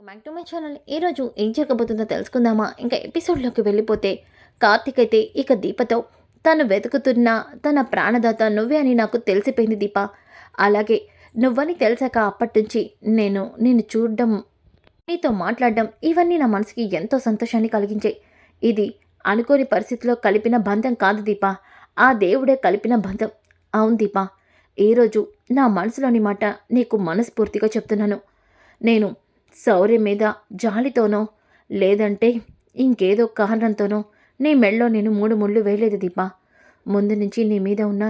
Back to my channel ఈరోజు ఏం జరగబోతుందో తెలుసుకుందామా? ఇంకా ఎపిసోడ్లోకి వెళ్ళిపోతే కార్తిక్ అయితే ఇక దీపతో తను వెతుకుతున్న తన ప్రాణదాత నువ్వే అని నాకు తెలిసిపోయింది దీప. అలాగే నువ్వని తెలిసాక అప్పటి నుంచి నేను నేను చూడడం నీతో మాట్లాడడం ఇవన్నీ నా మనసుకి ఎంతో సంతోషాన్ని కలిగించాయి ఇది అనుకోని పరిస్థితిలో కలిపిన బంధం కాదు దీప. ఆ దేవుడే కలిపిన బంధం. అవును దీప. ఈరోజు నా మనసులోని మాట నీకు మనస్ఫూర్తిగా చెప్తున్నాను. నేను శౌర్యం మీద జాలితోనో లేదంటే ఇంకేదో కారణంతోనో నీ మెళ్ళో నేను మూడు ముళ్ళు వేయలేదు దీపా. ముందు నుంచి నీ మీద ఉన్న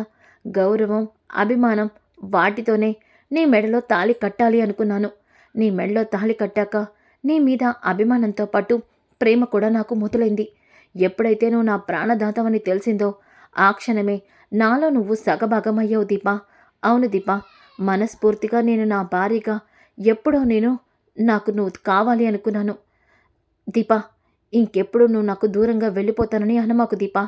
గౌరవం అభిమానం వాటితోనే నీ మెడలో తాళి కట్టాలి అనుకున్నాను. నీ మెడలో తాళి కట్టాక నీ మీద అభిమానంతో పాటు ప్రేమ కూడా నాకు మొదలైంది ఎప్పుడైతే నువ్వు నా ప్రాణదాతవని తెలిసిందో ఆ క్షణమే నాలో నువ్వు సగభాగమయ్యావు దీపా. అవును దీపా మనస్ఫూర్తిగా నేను నా భార్యగా ఎప్పుడో నేను నాకు నువ్వు కావాలి అనుకున్నాను. దీపా ఇంకెప్పుడు నువ్వు నాకు దూరంగా వెళ్ళిపోతానని అనమాకు దీపా.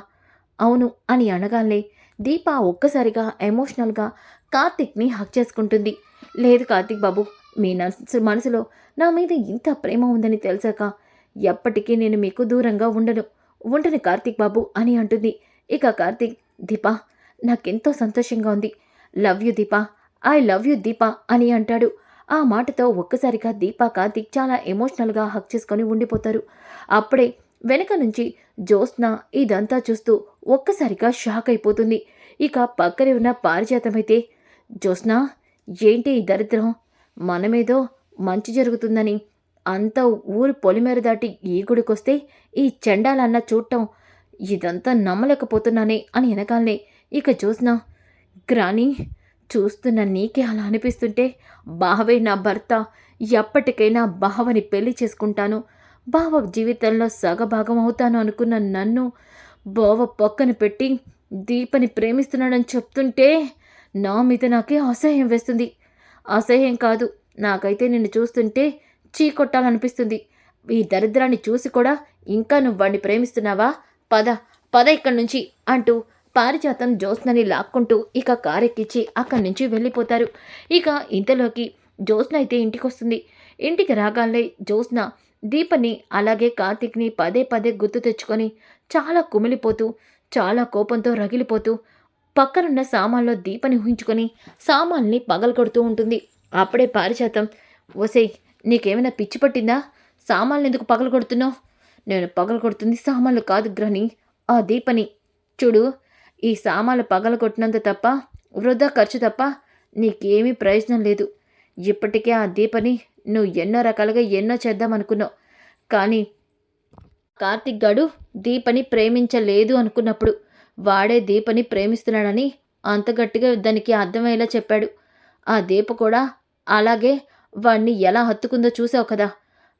అవును అని అనగానే దీప ఒక్కసారిగా ఎమోషనల్గా కార్తిక్ని హక్ చేసుకుంటుంది. లేదు కార్తిక్ బాబు మీ మనసు మనసులో నా మీద ఇంత ప్రేమ ఉందని తెలిసాక ఎప్పటికీ నేను మీకు దూరంగా ఉండను. ఉండను కార్తిక్ బాబు అని అంటుంది. ఇక కార్తిక్ దీపా నాకెంతో సంతోషంగా ఉంది. Love you Deepa I love you Deepa అని అంటాడు. ఆ మాటతో ఒక్కసారిగా దీపాక దిక్ చాలా ఎమోషనల్గా హక్ చేసుకొని ఉండిపోతారు. అప్పుడే వెనక నుంచి జ్యోత్స్న ఇదంతా చూస్తూ ఒక్కసారిగా షాక్ అయిపోతుంది. ఇక పక్కనే ఉన్న పారిజాతమైతే జ్యోత్స్న ఏంటి ఈ దరిద్రం? మనమేదో మంచి జరుగుతుందని అంత ఊరు పొలిమేర దాటి ఈ గుడికొస్తే ఈ చెండాలన్న చూడటం ఇదంతా నమ్మలేకపోతున్నానే అని వెనకాలనే ఇక జ్యోత్స్న గ్రాని చూస్తున్న నీకే అలా అనిపిస్తుంటే బావే నా భర్త ఎప్పటికైనా బావని పెళ్ళి చేసుకుంటాను. బావ జీవితంలో సగభాగం అవుతాను అనుకున్న నన్ను బావ పక్కన పెట్టి దీపని ప్రేమిస్తున్నాడని చెప్తుంటే నా మీద నాకే అసహ్యం వేస్తుంది. అసహ్యం కాదు నాకైతే నిన్ను చూస్తుంటే చీకొట్టాలనిపిస్తుంది. ఈ దరిద్రాన్ని చూసి కూడా ఇంకా నువ్వు వాడిని ప్రేమిస్తున్నావా? పద పద ఇక్కడి నుంచి అంటూ పారిజాతం జ్యోత్స్నని లాక్కుంటూ ఇక కారెక్కిచ్చి అక్కడి నుంచి వెళ్ళిపోతారు. ఇక ఇంతలోకి జ్యోత్స్న అయితే ఇంటికొస్తుంది. ఇంటికి రాగానే జ్యోత్స్న దీపని అలాగే కార్తిక్ని పదే పదే గుర్తు తెచ్చుకొని చాలా కుమిలిపోతూ చాలా కోపంతో రగిలిపోతూ పక్కనున్న సామాన్లో దీపని ఊహించుకొని సామాన్ని పగలగొడుతూ ఉంటుంది. అప్పుడే పారిజాతం ఒసేయ్ నీకేమైనా పిచ్చి పట్టిందా? సామాన్లు ఎందుకు పగలగొడుతున్నావు? నేను పగలగొడుతుంది సామాన్లు కాదు గ్రహణి. ఆ దీపని చూడు ఈ సామాలు పగలగొట్టినంత తప్ప వృధా ఖర్చు తప్ప నీకేమీ ప్రయోజనం లేదు. ఇప్పటికే ఆ దీపని నువ్వు ఎన్నో రకాలుగా ఎన్నో చేద్దామనుకున్నావు. కానీ కార్తిక్ గాడు దీపని ప్రేమించలేదు అనుకున్నప్పుడు వాడే దీపని ప్రేమిస్తున్నాడని అంత గట్టిగా దానికి అర్థమయ్యేలా చెప్పాడు. ఆ దీప కూడా అలాగే వాణ్ణి ఎలా హత్తుకుందో చూసావు కదా.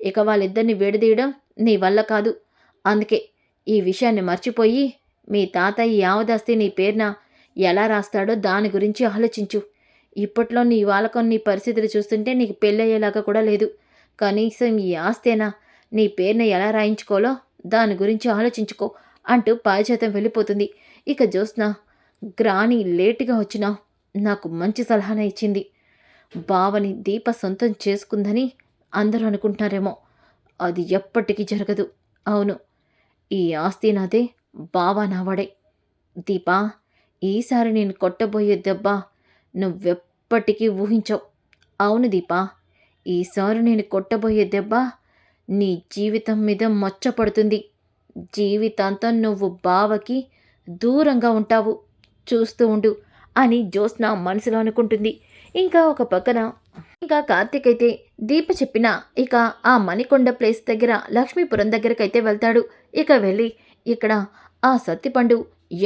ఇక వాళ్ళిద్దరిని విడదీయడం నీ వల్ల కాదు. అందుకే ఈ విషయాన్ని మర్చిపోయి మీ తాతయ్య యావదాస్తి నీ పేరున ఎలా రాస్తాడో దాని గురించి ఆలోచించు. ఇప్పట్లో నీ వాళ్ళకం నీ పరిస్థితులు చూస్తుంటే నీకు పెళ్ళయ్యేలాగా కూడా లేదు. కనీసం ఈ ఆస్తేనా నీ పేరున ఎలా రాయించుకోవాలో దాని గురించి ఆలోచించుకో అంటూ పారిచేతం వెళ్ళిపోతుంది. ఇక జ్యోత్స్న గ్రాని లేటుగా వచ్చినా నాకు మంచి సలహాన ఇచ్చింది. బావని దీప సొంతం చేసుకుందని అందరూ అనుకుంటున్నారేమో అది ఎప్పటికీ జరగదు. అవును ఈ ఆస్తి నాదే బావా నావాడే దీపా ఈసారి నేను కొట్టబోయే దెబ్బ నువ్వెప్పటికీ ఊహించవు. అవును దీపా ఈసారి నేను కొట్టబోయే దెబ్బ నీ జీవితం మీద మచ్చపడుతుంది. జీవితాంతం నువ్వు బావకి దూరంగా ఉంటావు. చూస్తూ ఉండు అని జ్యోత్స్న మనసులో అనుకుంటుంది. ఇంకా ఒక పక్కన ఇంకా కార్తీక్ అయితే దీప చెప్పిన ఇక ఆ మణికొండ ప్లేస్ దగ్గర లక్ష్మీపురం దగ్గరకైతే వెళ్తాడు. ఇక వెళ్ళి ఇక్కడ ఆ సత్తిపండు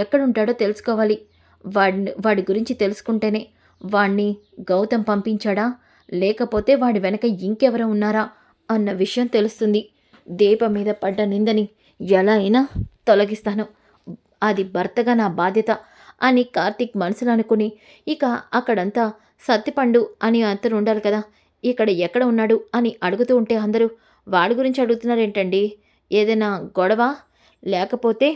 ఎక్కడుంటాడో తెలుసుకోవాలి. వాడి వాడి గురించి తెలుసుకుంటేనే వాణ్ణి గౌతమ్ పంపించాడా? లేకపోతే వాడి వెనక ఇంకెవరో ఉన్నారా? అన్న విషయం తెలుస్తుంది. దీప మీద పడ్డ నిందని ఎలా అయినా తొలగిస్తాను. అది భర్తగా నా బాధ్యత అని కార్తీక్ మనసులో అనుకుని ఇక అక్కడంతా సత్తిపండు అని అతను ఉండాలి కదా ఇక్కడ ఎక్కడ ఉన్నాడు అని అడుగుతూ ఉంటే అందరూ వాడి గురించి అడుగుతున్నారేంటండి? ఏదైనా గొడవ? లేకపోతే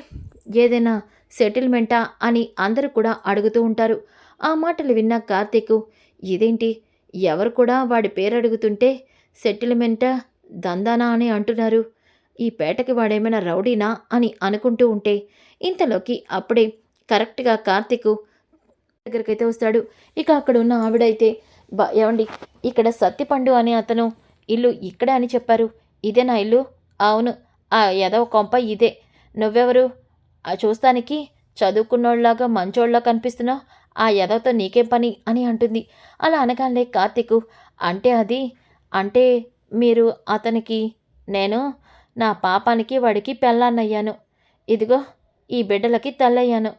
ఏదైనా సెటిల్మెంటా అని అందరూ కూడా అడుగుతూ ఉంటారు. ఆ మాటలు విన్న కార్తీక్ ఇదేంటి? ఎవరు కూడా వాడి పేరు అడుగుతుంటే సెటిల్మెంటా దందానా అని అంటున్నారు. ఈ పేటకి వాడేమైనా రౌడీనా? అని అనుకుంటూ ఉంటే ఇంతలోకి అప్పుడే కరెక్ట్గా కార్తీక్ దగ్గరికైతే వస్తాడు. ఇక అక్కడ ఉన్న ఆవిడైతే బా ఏమండి ఇక్కడ సత్తిపండు అనే అతను ఇల్లు ఇక్కడే అని చెప్పారు. ఇదే నా ఇల్లు? అవును ఆ ఎదవ కొంప ఇదే. నువ్వెవరు? ఆ చూస్తానికి చదువుకున్నోళ్ళాగా మంచోళ్ళ కనిపిస్తున్నావు ఆ ఎదవతో నీకేం పని? అని అంటుంది. అలా అనగానే కార్తీకు అంటే అది అంటే మీరు అతనికి నేను నా పాపానికి వాడికి పెళ్ళాన్నయ్యాను. ఇదిగో ఈ బిడ్డలకి తల్లయ్యాను.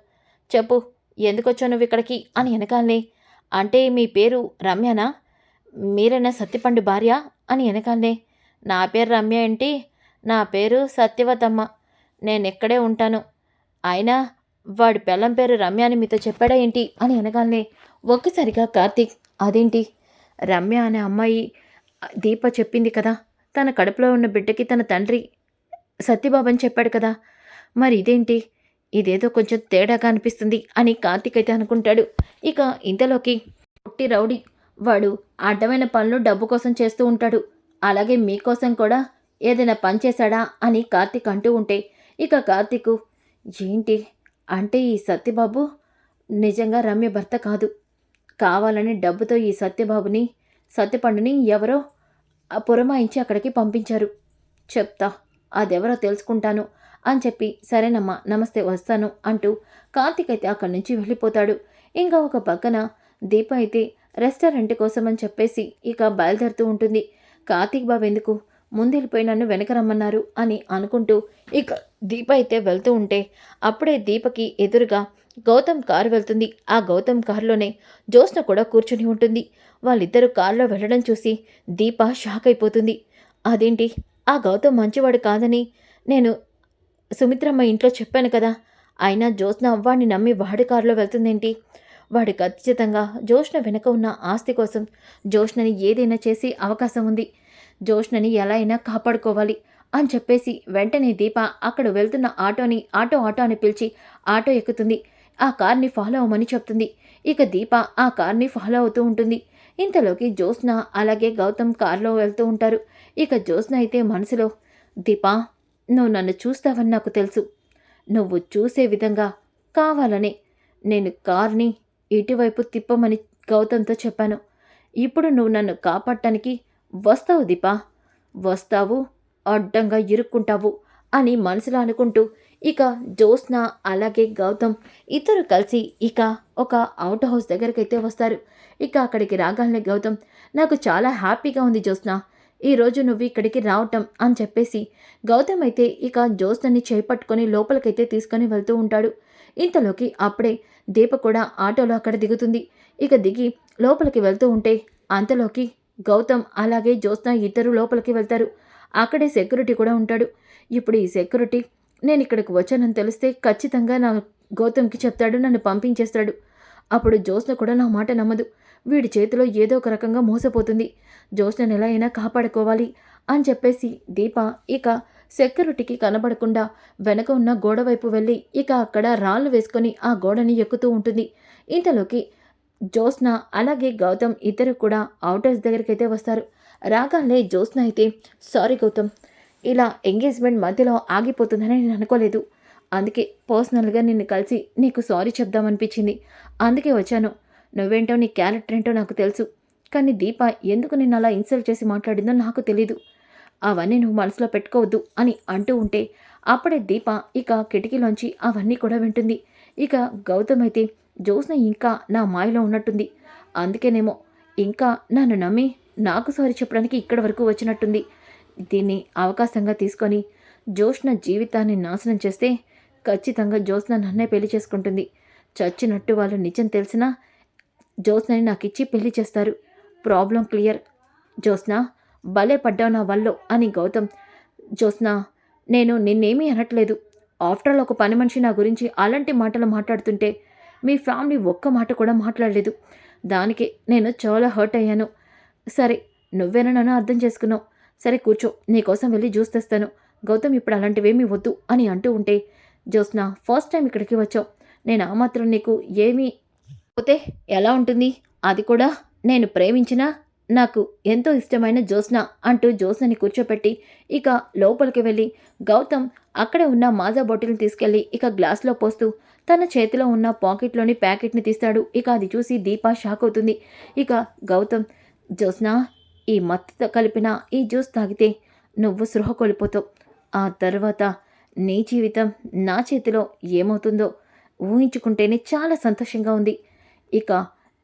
చెప్పు ఎందుకొచ్చావు నువ్వు ఇక్కడికి అని వెనకాలనే అంటే మీ పేరు రమ్యనా? మీరేనా సత్యపండు భార్య? అని వెనకాలనే నా పేరు రమ్య ఏంటి? నా పేరు సత్యవతమ్మ. నేను ఎక్కడే ఉంటాను. అయినా వాడి పెళ్ళం పేరు రమ్య అని మీతో చెప్పాడా ఏంటి? అని అనగానే ఒక్కసారిగా కార్తీక్ అదేంటి? రమ్య అనే అమ్మాయి దీప చెప్పింది కదా తన కడుపులో ఉన్న బిడ్డకి తన తండ్రి సత్యబాబు అని చెప్పాడు కదా. మరి ఇదేంటి? ఇదేదో కొంచెం తేడాగా అనిపిస్తుంది అని కార్తీక్ అయితే అనుకుంటాడు. ఇక ఇంతలోకి పుట్టి రౌడీ వాడు అడ్డమైన పనులు డబ్బు కోసం చేస్తూ ఉంటాడు. అలాగే మీకోసం కూడా ఏదైనా పని చేశాడా అని కార్తీక్ అంటూ ఉంటే ఇక కార్తీకు ఏంటి? అంటే ఈ సత్యబాబు నిజంగా రమ్య భర్త కాదు. కావాలని డబ్బుతో ఈ సత్యబాబుని సత్యపండుని ఎవరో పురమాయించి అక్కడికి పంపించారు. చెప్తా అదెవరో తెలుసుకుంటాను అని చెప్పి సరేనమ్మా నమస్తే వస్తాను అంటూ కార్తీక్ అయితే అక్కడి నుంచి వెళ్ళిపోతాడు. ఇంకా ఒక పక్కన దీప అయితే రెస్టారెంట్ కోసం అని చెప్పేసి ఇక బయలుదేరుతూ ఉంటుంది. కార్తీక్ బాబు ఎందుకు? ముందెళ్ళిపోయి నన్ను వెనక రమ్మన్నారు అని అనుకుంటూ ఇక దీప అయితే వెళ్తూ ఉంటే అప్పుడే దీపకి ఎదురుగా గౌతమ్ కారు వెళ్తుంది. ఆ గౌతమ్ కారులోనే జ్యోత్స్న కూడా కూర్చుని ఉంటుంది. వాళ్ళిద్దరూ కారులో వెళ్ళడం చూసి దీప షాక్ అయిపోతుంది. అదేంటి? ఆ గౌతమ్ మంచివాడు కాదని నేను సుమిత్రమ్మ ఇంట్లో చెప్పాను కదా. అయినా జ్యోత్స్న వాడిని నమ్మి వాడి కారులో వెళ్తుందేంటి? వాడి ఖచ్చితంగా జోష్న వెనక ఉన్న ఆస్తి కోసం జోష్నని ఏదైనా చేసే అవకాశం ఉంది. జోష్నని ఎలా అయినా కాపాడుకోవాలి అని చెప్పేసి వెంటనే దీప అక్కడ వెళ్తున్న ఆటోని ఆటో ఆటో అని పిలిచి ఆటో ఎక్కుతుంది. ఆ కార్ని ఫాలో అవ్వమని చెప్తుంది. ఇక దీప ఆ కార్ని ఫాలో అవుతూ ఉంటుంది. ఇంతలోకి జ్యోత్స్న అలాగే గౌతమ్ కారులో వెళ్తూ ఉంటారు. ఇక జ్యోత్స్న అయితే మనసులో దీపా నువ్వు నన్ను చూస్తావని నాకు తెలుసు. నువ్వు చూసే విధంగా కావాలని నేను కార్ని ఇటువైపు తిప్పమని గౌతమ్తో చెప్పాను. ఇప్పుడు నువ్వు నన్ను కాపాడటానికి వస్తావు దీపా వస్తావు అడ్డంగా ఇరుక్కుంటావు అని మనసులో అనుకుంటూ ఇక జ్యోత్స్న అలాగే గౌతమ్ ఇద్దరు కలిసి ఇక ఒక అవుట్ హౌస్ దగ్గరికి అయితే వస్తారు. ఇక అక్కడికి రాగానే గౌతమ్ నాకు చాలా హ్యాపీగా ఉంది జ్యోత్స్న. ఈరోజు నువ్వు ఇక్కడికి రావటం అని చెప్పేసి గౌతమ్ అయితే ఇక జ్యోత్స్నని చేపట్టుకొని లోపలికైతే తీసుకొని వెళ్తూ ఉంటాడు. ఇంతలోకి అప్పుడే దీప కూడా ఆటోలో అక్కడ దిగుతుంది. ఇక దిగి లోపలికి వెళ్తూ ఉంటే అంతలోకి గౌతమ్ అలాగే జ్యోత్స్న ఇద్దరు లోపలికి వెళ్తారు. అక్కడే సెక్యూరిటీ కూడా ఉంటాడు. ఇప్పుడు ఈ సెక్యూరిటీ నేను ఇక్కడికి వచ్చానని తెలిస్తే ఖచ్చితంగా నా గౌతమ్కి చెప్తాడు నన్ను పంపించేస్తాడు. అప్పుడు జ్యోత్స్న కూడా నా మాట నమ్మదు. వీడి చేతిలో ఏదో ఒక రకంగా మోసపోతుంది. జ్యోత్స్నను ఎలా అయినా కాపాడుకోవాలి అని చెప్పేసి దీప ఇక సెక్యూరిటీకి కనబడకుండా వెనక ఉన్న గోడ వైపు వెళ్ళి ఇక అక్కడ రాళ్ళు వేసుకొని ఆ గోడని ఎక్కుతూ ఉంటుంది. ఇంతలోకి జ్యోత్స్న అలాగే గౌతమ్ ఇద్దరు కూడా అవుటర్స్ దగ్గరికి అయితే వస్తారు. రాగానే జ్యోత్స్న అయితే సారీ గౌతమ్ ఇలా ఎంగేజ్మెంట్ మధ్యలో ఆగిపోతుందని నేను అనుకోలేదు. అందుకే పర్సనల్గా నిన్ను కలిసి నీకు సారీ చెప్దామనిపించింది. అందుకే వచ్చాను. నువ్వేంటో నీ క్యారెక్టర్ ఏంటో నాకు తెలుసు. కానీ దీప ఎందుకు నిన్ను అలా ఇన్సల్ట్ చేసి మాట్లాడిందో నాకు తెలీదు. అవన్నీ నువ్వు మనసులో పెట్టుకోవద్దు అని అంటూ ఉంటే అప్పుడే దీప ఇక కిటికీలోంచి అవన్నీ కూడా వింటుంది. ఇక గౌతమ్ అయితే జ్యోత్స్న ఇంకా నా మాయలో ఉన్నట్టుంది. అందుకేనేమో ఇంకా నన్ను నమ్మి నాకు సారీ చెప్పడానికి ఇక్కడి వరకు వచ్చినట్టుంది. దీన్ని అవకాశంగా తీసుకొని జ్యోత్స్న జీవితాన్ని నాశనం చేస్తే ఖచ్చితంగా జ్యోత్స్న నన్నే పెళ్ళి చేసుకుంటుంది. చచ్చినట్టు వాళ్ళు నిజం తెలిసినా జ్యోత్స్నని నాకు ఇచ్చి పెళ్ళి చేస్తారు. Problem clear. జ్యోత్స్న భలే పడ్డావు నా వల్లో అని గౌతమ్. జ్యోత్స్న నేను నిన్నేమీ అనట్లేదు. ఆఫ్టర్ ఆల్ ఒక పని మనిషి నా గురించి అలాంటి మాటలు మాట్లాడుతుంటే మీ ఫ్యామిలీ ఒక్క మాట కూడా మాట్లాడలేదు. దానికి నేను చాలా హర్ట్ అయ్యాను. సరే నువ్వేనా నన్ను అర్థం చేసుకున్నావు? సరే కూర్చో. నీకోసం వెళ్ళి జ్యూస్ తెస్తాను. గౌతమ్ ఇప్పుడు అలాంటివేమీ వద్దు అని అంటూ ఉంటే జ్యోత్స్న ఫస్ట్ టైం ఇక్కడికి వచ్చావు. నేను ఆ మాత్రం నీకు ఏమీ పోతే ఎలా ఉంటుంది? అది కూడా నేను ప్రేమించిన నాకు ఎంతో ఇష్టమైన జ్యోత్స్న అంటూ జ్యోత్స్నని కూర్చోపెట్టి ఇక లోపలికి వెళ్ళి గౌతమ్ అక్కడే ఉన్న మాజా బాటిల్ని తీసుకెళ్ళి ఇక గ్లాస్లో పోస్తూ తన చేతిలో ఉన్న పాకెట్లోని ప్యాకెట్ని తీస్తాడు. ఇక అది చూసి దీప షాక్ అవుతుంది. ఇక గౌతమ్ జ్యోత్స్న ఈ మత్తుతో కలిపిన ఈ జ్యూస్ తాగితే నువ్వు సృహ కోల్పోతావు. ఆ తర్వాత నీ జీవితం నా చేతిలో ఏమవుతుందో ఊహించుకుంటేనే చాలా సంతోషంగా ఉంది. ఇక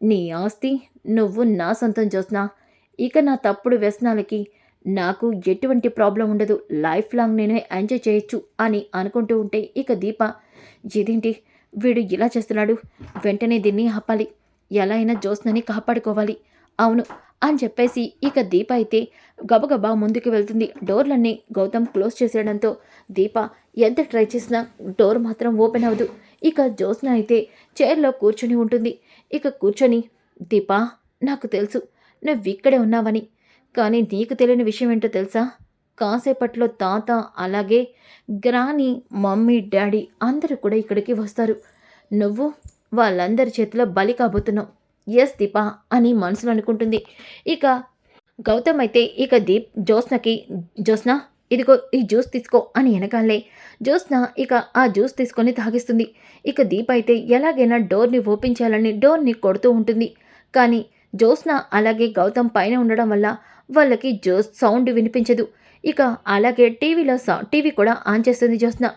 నీ ఆస్తి నువ్వు నా సొంతం చూసినా ఇక నా తప్పుడు వ్యసనాలకి నాకు ఎటువంటి ప్రాబ్లం ఉండదు. లైఫ్ లాంగ్ నేనే ఎంజాయ్ చేయొచ్చు అని అనుకుంటూ ఉంటే ఇక దీప ఇదేంటి? వీడు ఇలా చేస్తున్నాడు. వెంటనే దీన్ని ఆపాలి. ఎలా అయినా జ్యోత్స్నని కాపాడుకోవాలి. అవును అని చెప్పేసి ఇక దీప అయితే గబగబా ముందుకు వెళ్తుంది. డోర్లన్నీ గౌతమ్ క్లోజ్ చేసేయడంతో దీప ఎంత ట్రై చేసినా డోర్ మాత్రం ఓపెన్ అవ్వదు. ఇక జ్యోత్స్న అయితే చైర్లో కూర్చొని ఉంటుంది. ఇక కూర్చొని దీపా నాకు తెలుసు నువ్వు ఇక్కడే ఉన్నావని. కానీ నీకు తెలియని విషయం ఏంటో తెలుసా? కాసేపట్లో తాత అలాగే గ్రాని మమ్మీ డాడీ అందరూ కూడా ఇక్కడికి వస్తారు. నువ్వు వాళ్ళందరి చేతిలో బలి కాబోతున్నావు. ఎస్ దీపా అని మనసులో అనుకుంటుంది. ఇక గౌతమ్ అయితే ఇక దీప్ జ్యోత్స్నకి జ్యోత్స్న ఇదిగో ఈ జ్యూస్ తీసుకో అని వెనకాలే జ్యూస్న ఇక ఆ జ్యూస్ తీసుకొని తాగిస్తుంది. ఇక దీప్ అయితే ఎలాగైనా డోర్ని ఓపెన్ చేయాలని డోర్ని కొడుతూ ఉంటుంది. కానీ జ్యోత్స్న అలాగే గౌతమ్ పైన ఉండడం వల్ల వాళ్ళకి జోస్ సౌండ్ వినిపించదు. ఇక అలాగే టీవీలో సౌ టీవీ కూడా ఆన్ చేస్తుంది జ్యోత్స్న.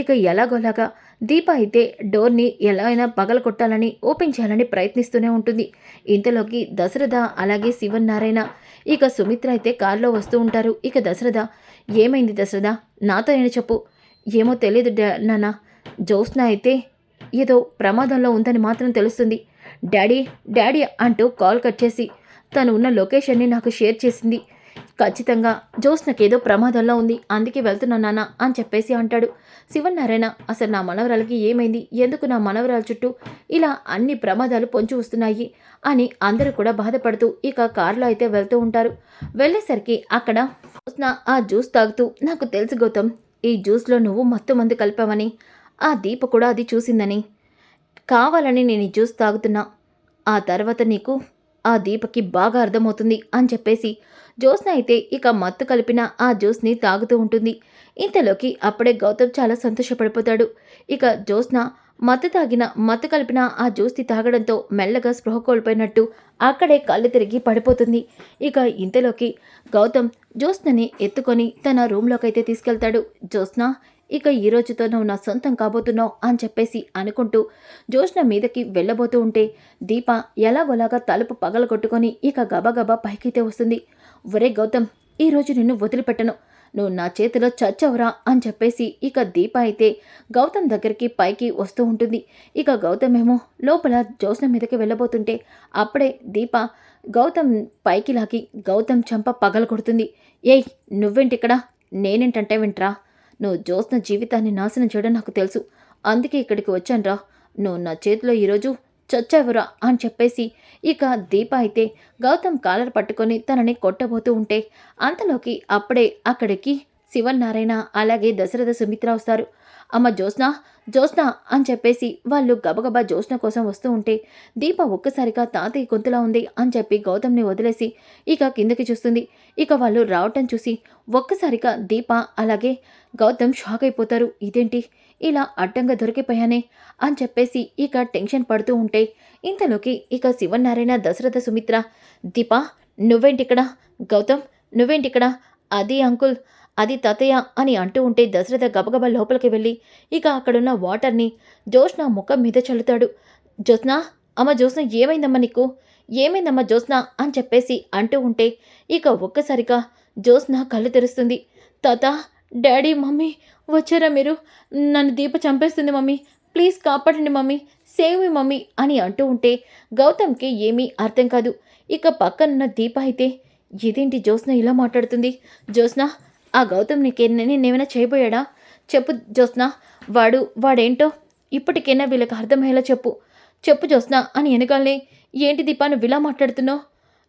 ఇక ఎలాగోలాగా దీప అయితే డోర్ని ఎలా అయినా పగల కొట్టాలని ఓపెన్ చేయాలని ప్రయత్నిస్తూనే ఉంటుంది. ఇంతలోకి దశరథ అలాగే శివన్ నారాయణ ఇక సుమిత్ర అయితే కారులో వస్తూ ఉంటారు. ఇక దశరథ ఏమైంది దశరథ? నాతో ఏమైనా చెప్పు? ఏమో తెలియదు డా- నాన్న. జ్యోత్స్న అయితే ఏదో ప్రమాదంలో ఉందని మాత్రం తెలుస్తుంది. డాడీ డాడీ అంటూ కాల్ కట్ చేసి తను ఉన్న లొకేషన్ని నాకు షేర్ చేసింది. ఖచ్చితంగా జ్యోత్స్నకేదో ప్రమాదంలో ఉంది. అందుకే వెళ్తున్నా నాన్న అని చెప్పేసి అంటాడు. శివనారాయణ అసలు నా మనవరాలకి ఏమైంది? ఎందుకు నా మనవరాల చుట్టూ ఇలా అన్ని ప్రమాదాలు పొంచి వస్తున్నాయి? అని అందరూ కూడా బాధపడుతూ ఇక కారులో అయితే వెళ్తూ ఉంటారు. వెళ్ళేసరికి అక్కడ ఆ జ్యూస్ తాగుతూ నాకు తెలుసు గౌతమ్ ఈ జ్యూస్లో నువ్వు మత్తు మందు కలిపావని. ఆ దీప కూడా అది చూసిందని. కావాలని నేను ఈ జ్యూస్ తాగుతున్నా. ఆ తర్వాత నీకు ఆ దీపకి బాగా అర్థమవుతుంది అని చెప్పేసి జ్యోత్స్న అయితే ఇక మత్తు కలిపిన ఆ జ్యూస్ని తాగుతూ ఉంటుంది. ఇంతలోకి అప్పుడే గౌతమ్ చాలా సంతోషపడిపోతాడు. ఇక జ్యోత్స్న మత్తు తాగిన మత్తు కలిపిన ఆ జ్యోస్తి తాగడంతో మెల్లగా స్పృహ కోల్పోయినట్టు అక్కడే కళ్ళు తిరిగి పడిపోతుంది. ఇక ఇంతలోకి గౌతమ్ జ్యోత్స్నని ఎత్తుకొని తన రూమ్లోకైతే అయితే తీసుకెళ్తాడు. జ్యోత్స్న ఇక ఈ రోజుతో నువ్వు నా సొంతం కాబోతున్నావు అని చెప్పేసి అనుకుంటూ జ్యోత్స్న మీదకి వెళ్ళబోతూ ఉంటే దీప ఎలాగోలాగా తలుపు పగలగొట్టుకొని ఇక గబగబా పైకైతే వస్తుంది. ఒరే గౌతమ్ ఈరోజు నిన్ను వదిలిపెట్టను. నువ్వు నా చేతిలో చచ్చవరా అని చెప్పేసి ఇక దీప అయితే గౌతమ్ దగ్గరికి పైకి వస్తూ ఉంటుంది. ఇక గౌతమ్ ఏమో లోపల జ్యోత్స్న మీదకి వెళ్ళబోతుంటే అప్పుడే దీప గౌతమ్ పైకి లాగి గౌతమ్ చంప పగల కొడుతుంది. ఏయ్ నువ్వేంటిక్కడ నేనేంటంటే వింట్రా? నువ్వు జ్యోత్స్న జీవితాన్ని నాశనం చేయడం నాకు తెలుసు. అందుకే ఇక్కడికి వచ్చానురా. నువ్వు నా చేతిలో ఈరోజు చచ్చావురా అని చెప్పేసి ఇక దీప అయితే గౌతమ్ కాలర్ పట్టుకొని తనని కొట్టబోతూ ఉంటే అంతలోకి అప్పుడే అక్కడికి శివన్నారాయణ అలాగే దశరథ సుమిత్ర వస్తారు. అమ్మ జ్యోత్స్న జ్యోత్స్న అని చెప్పేసి వాళ్ళు గబగబా జ్యోత్స్న కోసం వస్తూ ఉంటే దీప ఒక్కసారిగా తాతయ్య గొంతులా ఉంది అని చెప్పి గౌతమ్ని వదిలేసి ఇక కిందకి చూస్తుంది. ఇక వాళ్ళు రావటం చూసి ఒక్కసారిగా దీప అలాగే గౌతమ్ షాక్ అయిపోతారు. ఇదేంటి? ఇలా అడ్డంగా దొరికిపోయానే అని చెప్పేసి ఇక టెన్షన్ పడుతూ ఉంటే ఇంతలోకి ఇక శివనారాయణ దశరథ సుమిత్ర దీప నువ్వేంటిక్కడ? గౌతమ్ నువ్వేంటిక్కడ? అది అంకుల్ అది తాతయ్య అని అంటూ ఉంటే దశరథ గబగబా లోపలికి వెళ్ళి ఇక అక్కడున్న వాటర్ని జ్యోత్స్న ముఖం మీద చల్లుతాడు. జ్యోత్స్న అమ్మ జ్యోత్స్న ఏమైందమ్మా నీకు? ఏమైందమ్మా జ్యోత్స్న అని చెప్పేసి అంటూ ఉంటే ఇక ఒక్కసారిగా జ్యోత్స్న కళ్ళు తెరుస్తుంది. తాత డాడీ మమ్మీ వచ్చారా మీరు? నన్ను దీప చంపేస్తుంది మమ్మీ. ప్లీజ్ కాపాడండి మమ్మీ. సేవ్ మీ మమ్మీ అని అంటూ ఉంటే గౌతమ్కి ఏమీ అర్థం కాదు. ఇక పక్కనున్న దీప అయితే ఇదేంటి జ్యోత్స్న ఇలా మాట్లాడుతుంది? జ్యోత్స్న ఆ గౌతమ్ నీకే నేనేమైనా చేయబోయాడా? చెప్పు జ్యోత్స్న వాడు వాడేంటో? ఇప్పటికైనా వీళ్ళకి అర్థమయ్యేలా చెప్పు. చెప్పు జ్యోత్స్న అని వెనకాలనే ఏంటి దీపా నువ్వు ఇలా మాట్లాడుతున్నావు?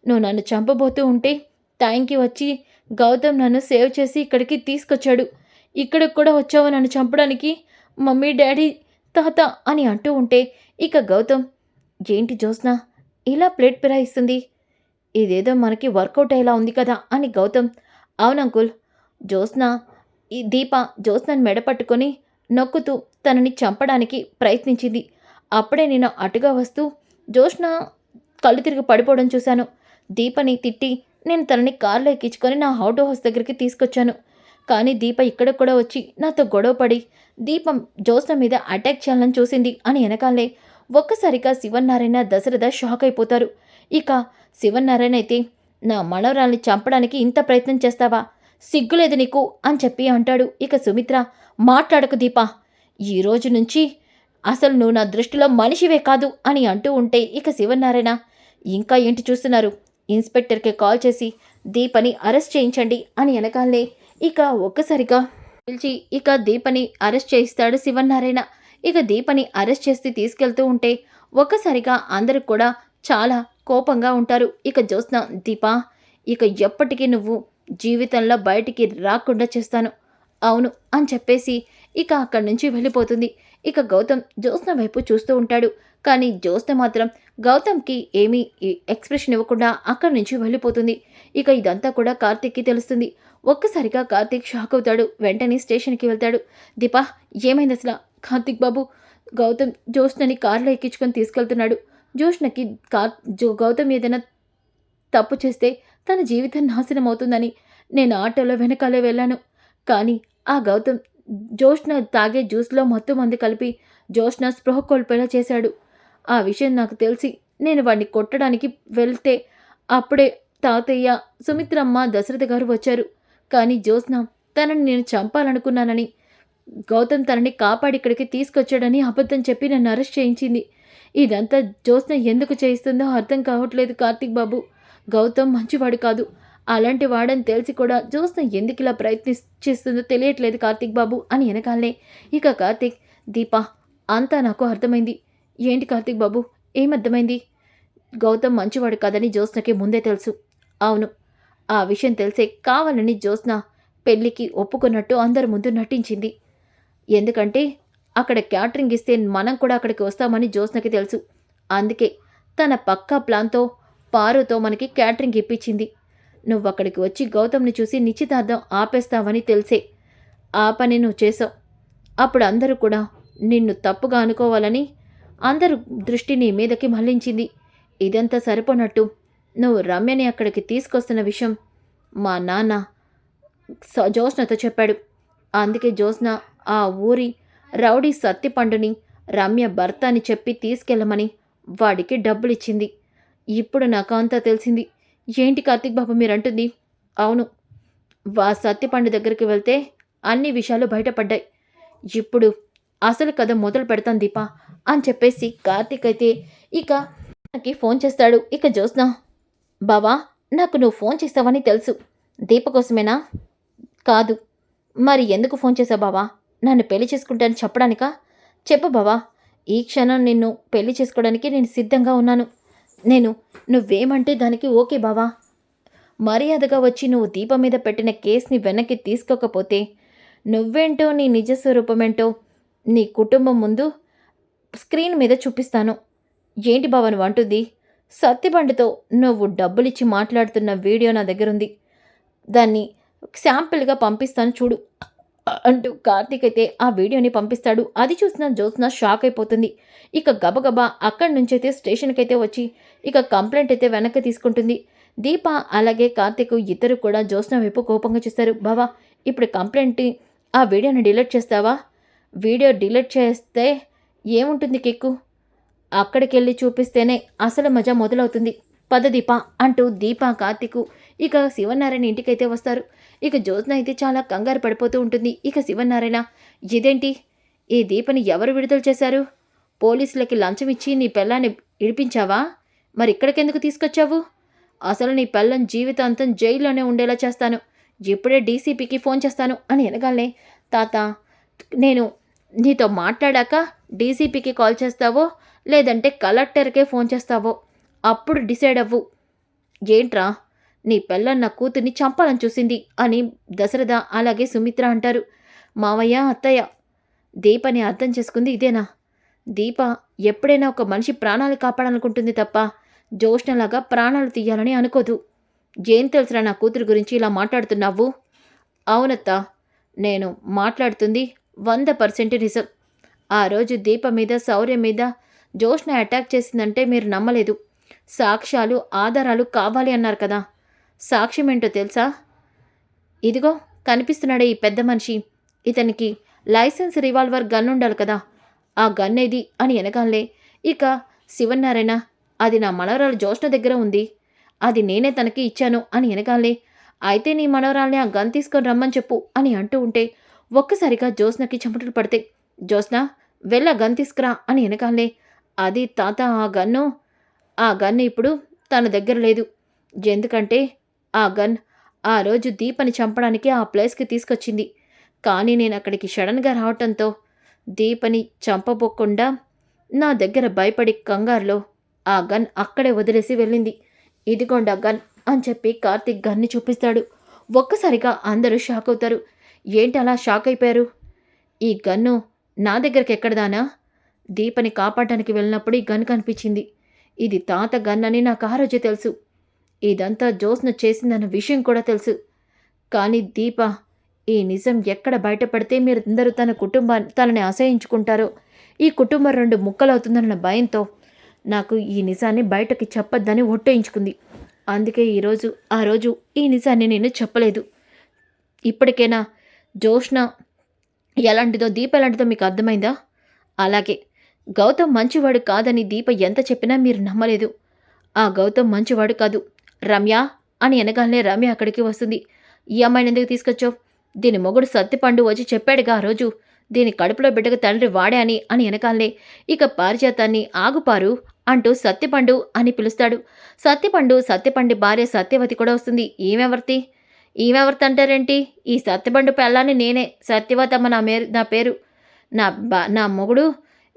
నువ్వు నన్ను చంపబోతూ ఉంటే టైంకి వచ్చి గౌతమ్ నన్ను సేవ్ చేసి ఇక్కడికి తీసుకొచ్చాడు. ఇక్కడికి కూడా వచ్చావు నన్ను చంపడానికి? మమ్మీ డాడీ తాత అని అంటూ ఉంటే ఇక గౌతమ్ ఏంటి జ్యోత్స్న ఇలా ప్లేట్ పిరాయిస్తుంది? ఇదేదో మనకి వర్కౌట్ అయ్యేలా ఉంది కదా? అని గౌతమ్ అవును అంకుల్. జ్యోత్స్న ఈ దీప జ్యోత్స్నని మెడపట్టుకొని నొక్కుతూ తనని చంపడానికి ప్రయత్నించింది. అప్పుడే నేను అటుగా వస్తూ జ్యోత్స్న కళ్ళు తిరిగి పడిపోవడం చూశాను. దీపని తిట్టి నేను తనని కారులో ఎక్కించుకొని నా అవుట్ హౌస్ దగ్గరికి తీసుకొచ్చాను. కానీ దీప ఇక్కడ కూడా వచ్చి నాతో గొడవపడి దీపం జ్యోత్స్న మీద అటాక్ చేయాలని చూసింది అని వెనకాలే. ఒక్కసారిగా శివనారాయణ దశరథ షాక్ అయిపోతారు. ఇక శివనారాయణ అయితే నా మనవరాల్ని చంపడానికి ఇంత ప్రయత్నం చేస్తావా? సిగ్గులేదు నీకు? అని చెప్పి అంటాడు. ఇక సుమిత్ర మాట్లాడకు దీప. ఈ రోజు నుంచి అసలు నువ్వు నా దృష్టిలో మనిషివే కాదు అని అంటూ ఉంటే ఇక శివనారాయణ ఇంకా ఏంటి చూస్తున్నారు? ఇన్స్పెక్టర్కి కాల్ చేసి దీపని అరెస్ట్ చేయించండి అని వెనకాలనే ఇక ఒక్కసారిగా పిలిచి ఇక దీపని అరెస్ట్ చేయిస్తాడు శివనారాయణ ఇక దీపని అరెస్ట్ చేసి తీసుకెళ్తూ ఉంటే ఒక్కసారిగా అందరూ కూడా చాలా కోపంగా ఉంటారు. ఇక జ్యోత్స్న దీపా ఇక ఎప్పటికీ నువ్వు జీవితంలో బయటికి రాకుండా చేస్తాను. అవును అని చెప్పేసి ఇక అక్కడి నుంచి వెళ్ళిపోతుంది. ఇక గౌతమ్ జ్యోత్స్న వైపు చూస్తూ ఉంటాడు. కానీ జ్యోత్స్న మాత్రం గౌతమ్కి ఏమీ ఎక్స్ప్రెషన్ ఇవ్వకుండా అక్కడి నుంచి వెళ్ళిపోతుంది. ఇక ఇదంతా కూడా కార్తీక్కి తెలుస్తుంది. ఒక్కసారిగా కార్తీక్ షాక్ అవుతాడు. వెంటనే స్టేషన్కి వెళ్తాడు. దీపా ఏమైంది అసలు? కార్తీక్ బాబు గౌతమ్ జ్యోత్స్నని కారులో ఎక్కించుకొని తీసుకెళ్తున్నాడు. జ్యోత్స్నకి కార్ జో గౌతమ్ ఏదైనా తప్పు చేస్తే తన జీవితం నాశనం అవుతుందని నేను ఆటోలో వెనకాలే వెళ్ళాను. కానీ ఆ గౌతమ్ జోష్న తాగే జ్యూస్లో మత్తు మందు కలిపి జోష్న స్పృహ కోల్పోయేలా చేశాడు. ఆ విషయం నాకు తెలిసి నేను వాడిని కొట్టడానికి వెళ్తే అప్పుడే తాతయ్య సుమిత్రమ్మ దశరథ గారు వచ్చారు. కానీ జ్యోత్స్న తనని నేను చంపాలనుకున్నానని గౌతమ్ తనని కాపాడి ఇక్కడికి తీసుకొచ్చాడని అబద్ధం చెప్పి నన్ను అరెస్ట్ చేయించింది. ఇదంతా జ్యోత్స్న ఎందుకు చేయిస్తుందో అర్థం కావట్లేదు కార్తీక్ బాబు. గౌతమ్ మంచివాడు కాదు. అలాంటి వాడని తెలిసి కూడా జ్యోత్స్న ఎందుకు ఇలా ప్రయత్నిస్తుందో తెలియట్లేదు కార్తీక్ బాబు అని వెనకాలనే. ఇక కార్తీక్ దీప అంతా నాకు అర్థమైంది. ఏంటి కార్తీక్ బాబు? ఏమర్థమైంది? గౌతమ్ మంచివాడు కాదని జ్యోత్స్నకి ముందే తెలుసు. అవును. ఆ విషయం తెలిసే కావాలని జ్యోత్స్న పెళ్ళికి ఒప్పుకున్నట్టు అందరి ముందు నటించింది. ఎందుకంటే అక్కడ క్యాటరింగ్ ఇస్తే మనం కూడా అక్కడికి వస్తామని జ్యోత్స్నకి తెలుసు. అందుకే తన పక్కా ప్లాన్తో పారుతో మనకి క్యాటరింగ్ ఇప్పించింది. నువ్వు అక్కడికి వచ్చి గౌతమ్ని చూసి నిశ్చితార్థం ఆపేస్తావని తెలిసే. ఆ పని నువ్వు చేసావు అప్పుడు అందరూ కూడా నిన్ను తప్పుగా అనుకోవాలని అందరూ దృష్టి నీ మీదకి మళ్ళించింది ఇదంతా సరిపోనట్టు నువ్వు రమ్యని అక్కడికి తీసుకొస్తున్న విషయం మా నాన్న స- జ్యోత్స్నతో చెప్పాడు. అందుకే జ్యోత్స్న ఆ ఊరి రౌడీ సత్తిపండుని రమ్య భర్త అని చెప్పి తీసుకెళ్ళమని వాడికి డబ్బులిచ్చింది. ఇప్పుడు నాకు అంతా తెలిసింది. ఏంటి కార్తీక్ బాబు మీరంటుంది అవును వా సత్యపండు దగ్గరికి వెళ్తే అన్ని విషయాలు బయటపడ్డాయి. ఇప్పుడు అసలు కథ మొదలు పెడతాను దీపా అని చెప్పేసి కార్తీక్ అయితే ఇక నాకు ఫోన్ చేస్తాడు. ఇక జ్యోత్స్న బావా నాకు నువ్వు ఫోన్ చేస్తావని తెలుసు. దీప కోసమేనా? కాదు. మరి ఎందుకు ఫోన్ చేసావు బావా? నన్ను పెళ్ళి చేసుకుంటాను చెప్పడానికా? చెప్పు బావా. ఈ క్షణం నిన్ను పెళ్ళి చేసుకోవడానికి నేను సిద్ధంగా ఉన్నాను. నేను నువ్వేమంటే దానికి ఓకే బావా. మర్యాదగా వచ్చి నువ్వు దీపం మీద పెట్టిన కేసుని వెనక్కి తీసుకోకపోతే నువ్వేంటో నీ నిజ స్వరూపమేంటో నీ కుటుంబం ముందు స్క్రీన్ మీద చూపిస్తాను. ఏంటి బావ నువ్వు అంటుంది. సత్తిబండితో నువ్వు డబ్బులిచ్చి మాట్లాడుతున్న వీడియో నా దగ్గర ఉంది దాన్ని శాంపిల్గా పంపిస్తాను చూడు. అంటూ కార్తీక్ అయితే ఆ వీడియోని పంపిస్తాడు. అది చూసిన జ్యోత్స్న షాక్ అయిపోతుంది. ఇక గబగబా అక్కడి నుంచి అయితే స్టేషన్కి అయితే వచ్చి ఇక కంప్లైంట్ అయితే వెనక్కి తీసుకుంటుంది. దీప అలాగే కార్తీక్ ఇద్దరు కూడా జ్యోత్స్న వైపు కోపంగా చూస్తారు. బావా ఇప్పుడు కంప్లైంట్ ఆ వీడియోని డిలీట్ చేస్తావా? వీడియో డిలీట్ చేస్తే ఏముంటుంది కిక్కు? అక్కడికి వెళ్ళి చూపిస్తేనే అసలు మజా మొదలవుతుంది. పద దీప అంటూ దీప కార్తిక్ ఇక శివనారాయణ ఇంటికైతే వస్తారు. ఇక జ్యోత్న అయితే చాలా కంగారు పడిపోతూ ఉంటుంది. ఇక శివనారాయణ ఇదేంటి? ఈ దీపని ఎవరు విడుదల చేశారు? పోలీసులకి లంచం ఇచ్చి నీ పెళ్ళాన్ని ఇడిపించావా? మరి ఇక్కడికెందుకు తీసుకొచ్చావు? అసలు నీ పెళ్ళం జీవితాంతం జైల్లోనే ఉండేలా చేస్తాను. ఇప్పుడే డీసీపీకి ఫోన్ చేస్తాను అని వెనగాలనే తాత నేను నీతో మాట్లాడాక డీసీపీకి కాల్ చేస్తావో లేదంటే కలెక్టర్కే ఫోన్ చేస్తావో అప్పుడు డిసైడ్ అవ్వు. ఏంట్రా నీ పెళ్ళం నా కూతుర్ని చంపాలని చూసింది అని దశరథ అలాగే సుమిత్ర అంటారు. మావయ్య అత్తయ్య దీపని అర్థం చేసుకుంది ఇదేనా? దీప ఎప్పుడైనా ఒక మనిషి ప్రాణాలు కాపాడాలనుకుంటుంది తప్ప జోష్నలాగా ప్రాణాలు తీయాలని అనుకోదు. ఏం తెలుసురా నా కూతురు గురించి ఇలా మాట్లాడుతున్నావు? అవునత్తా నేను మాట్లాడుతుంది వంద పర్సెంట్ నిజం. ఆ రోజు దీప మీద శౌర్య మీద జోష్న అటాక్ చేసిందంటే మీరు నమ్మలేదు. సాక్ష్యాలు ఆధారాలు కావాలి అన్నారు కదా. సాక్ష్యం ఏంటో తెలుసా? ఇదిగో కనిపిస్తున్నాడే ఈ పెద్ద మనిషి. ఇతనికి లైసెన్స్ రివాల్వర్ గన్ ఉండాలి కదా. ఆ గన్ ఏది అని వెనకాలే ఇక శివనారాయణ అది నా మనవరాలు జ్యోష్ణ దగ్గర ఉంది. అది నేనే తనకి ఇచ్చాను అని వెనకాలే అయితే నీ మనవరాల్ని ఆ గన్ తీసుకొని రమ్మని చెప్పు అని అంటూ ఉంటే ఒక్కసారిగా జోస్నకి చెమటలు పడితే జోస్న వెళ్ళ గన్ తీసుకురా అని వెనకాలే అది తాత ఆ గన్ను ఆ గన్ ఇప్పుడు తన దగ్గర లేదు. ఎందుకంటే ఆ గన్ ఆ రోజు దీపని చంపడానికి ఆ ప్లేస్కి తీసుకొచ్చింది. కానీ నేను అక్కడికి సడన్గా రావటంతో దీపని చంపబోకుండా నా దగ్గర భయపడి కంగారులో ఆ గన్ అక్కడే వదిలేసి వెళ్ళింది. ఇదిగోండి ఆ గన్ అని చెప్పి కార్తీక్ గన్ని చూపిస్తాడు. ఒక్కసారిగా అందరూ షాక్ అవుతారు. ఏంటి అలా షాక్ అయిపోయారు? ఈ గన్ను నా దగ్గరికి ఎక్కడదానా? దీపని కాపాడడానికి వెళ్ళినప్పుడు ఈ గన్ కనిపించింది. ఇది తాత గన్ అని నాకు ఆ రోజే తెలుసు. ఇదంతా జోస్ను చేసిందన్న విషయం కూడా తెలుసు. కానీ దీప ఈ నిజం ఎక్కడ బయటపడితే మీరందరూ తన కుటుంబాన్ని తనని ఆశ్రయించుకుంటారో ఈ కుటుంబం రెండు ముక్కలవుతుందన్న భయంతో నాకు ఈ నిజాన్ని బయటకి చెప్పొద్దని ఒట్టేయించుకుంది. అందుకే ఈరోజు ఆ రోజు ఈ నిజాన్ని నేను చెప్పలేదు. ఇప్పటికైనా? జోష్న ఎలాంటిదో దీప ఎలాంటిదో మీకు అర్థమైందా? అలాగే గౌతమ్ మంచివాడు కాదని దీప ఎంత చెప్పినా మీరు నమ్మలేదు. ఆ గౌతమ్ మంచివాడు కాదు. రమ్య అని వెనగానే రమ్య అక్కడికి వస్తుంది. ఈ అమ్మాయిని ఎందుకు తీసుకొచ్చావు? దీని మొగుడు సత్తిపండు వచ్చి చెప్పాడుగా ఆ రోజు. దీని కడుపులో బిడ్డకు తండ్రి వాడే అని అని వెనకాలే ఇక పారిజాతాన్ని ఆగుపారు అంటూ సత్యపండు అని పిలుస్తాడు. సత్యపండు సత్యపండి భార్య సత్యవతి కూడా వస్తుంది. ఈమెవర్తి? ఈమెవర్తి అంటారేంటి ఈ సత్యపండు పెళ్ళాన్ని నేనే సత్యవతమ్మ నా మేరు నా పేరు. నా బా నా మొగుడు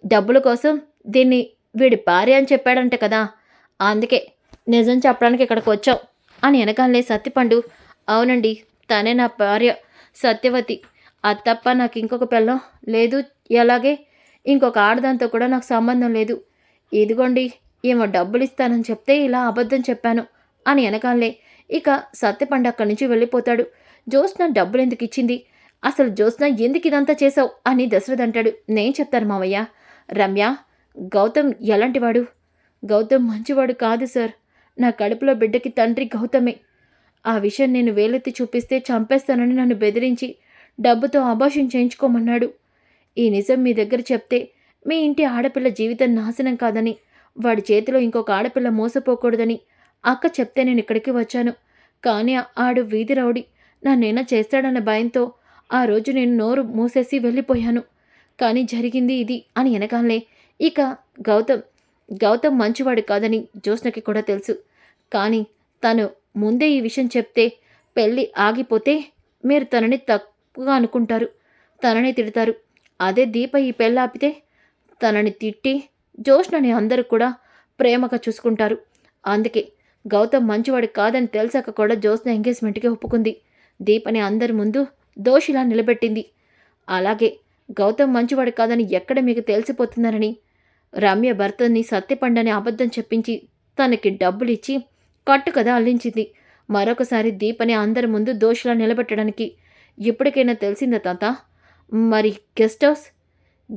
డబ్బుల కోసం దీన్ని వీడి భార్య అని చెప్పాడంట కదా. అందుకే నిజం చెప్పడానికి ఇక్కడికి వచ్చావు అని వెనకాలే సత్యపండు అవునండి తనే నా భార్య. సత్యవతి అది తప్ప నాకు ఇంకొక పిల్లం లేదు. ఎలాగే? ఇంకొక ఆడదాంతో కూడా నాకు సంబంధం లేదు. ఇదిగోండి ఏమో డబ్బులు ఇస్తానని చెప్తే ఇలా అబద్ధం చెప్పాను అని వెనకాలే ఇక సత్యపండు అక్కడి నుంచి వెళ్ళిపోతాడు. జ్యోత్స్న డబ్బులు ఎందుకు ఇచ్చింది? అసలు జ్యోత్స్న ఎందుకు ఇదంతా చేసావు అని దశరథ్ అంటాడు. నేను చెప్తాను మావయ్య. రమ్య గౌతమ్ ఎలాంటివాడు? గౌతమ్ మంచివాడు కాదు సార్. నా కడుపులో బిడ్డకి తండ్రి గౌతమే. ఆ విషయం నేను వేలెత్తి చూపిస్తే చంపేస్తానని నన్ను బెదిరించి డబ్బుతో అభాషం చేయించుకోమన్నాడు. ఈ నిజం మీ దగ్గర చెప్తే మీ ఇంటి ఆడపిల్ల జీవితం నాశనం కాదని వాడి చేతిలో ఇంకొక ఆడపిల్ల మోసపోకూడదని అక్క చెప్తే నేను ఇక్కడికి వచ్చాను. కానీ ఆడు వీధి రౌడి. నన్నేనా చేస్తాడన్న భయంతో ఆ రోజు నేను నోరు మూసేసి వెళ్ళిపోయాను. కానీ జరిగింది ఇది అని వెనకాలే ఇక గౌతమ్ గౌతమ్ మంచివాడు కాదని జ్యోత్స్నకి కూడా తెలుసు. కానీ తను ముందే ఈ విషయం చెప్తే పెళ్ళి ఆగిపోతే మీరు తనని తక్కువగా అనుకుంటారు. తనని తిడతారు. అదే దీప ఈ పెళ్ళి ఆపితే తనని తిట్టి జోష్నని అందరూ కూడా ప్రేమగా చూసుకుంటారు. అందుకే గౌతమ్ మంచివాడు కాదని తెలిసాక కూడా జ్యోత్స్న ఎంగేజ్మెంట్కి ఒప్పుకుంది. దీపని అందరి ముందు దోషిలా నిలబెట్టింది. అలాగే గౌతమ్ మంచివాడు కాదని ఎక్కడ మీకు తెలిసిపోతున్నారని రమ్య భర్తని సత్యపండని అబద్ధం చెప్పించి తనకి డబ్బులు కట్టు కదా అల్లించింది. మరొకసారి దీపని అందరి ముందు దోషిలా నిలబెట్టడానికి ఇప్పటికైనా తెలిసిందా తాత? మరి గెస్ట్ హౌస్?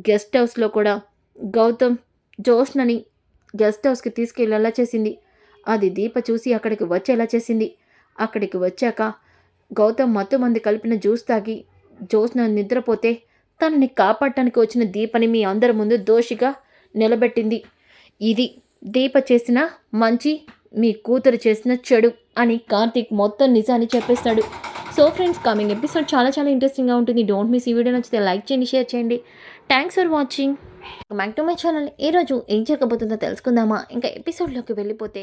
గెస్ట్ హౌస్లో కూడా గౌతమ్ జోష్నని గెస్ట్ హౌస్కి తీసుకెళ్ళేలా చేసింది. అది దీప చూసి అక్కడికి వచ్చేలా చేసింది. అక్కడికి వచ్చాక గౌతమ్ మత్తు మంది కలిపిన జ్యూస్ తాగి జోష్న నిద్రపోతే తనని కాపాడటానికి వచ్చిన దీపని మీ అందరి ముందు దోషిగా నిలబెట్టింది. ఇది దీప చేసిన మంచి మీ కూతురు చేసిన చెడు అని కార్తీక్ మొత్తం నిజాన్ని చెప్పేస్తాడు. సో ఫ్రెండ్స్ కమింగ్ ఎపిసోడ్ చాలా చాలా ఇంట్రెస్టింగ్గా ఉంటుంది. డోంట్ మిస్ ఈ వీడియో నచ్చితే లైక్ చేయండి షేర్ చేయండి. Thanks for watching back to my channel ఈరోజు ఏం జరగబోతుందో తెలుసుకుందామా? ఇంకా ఎపిసోడ్లోకి వెళ్ళిపోతే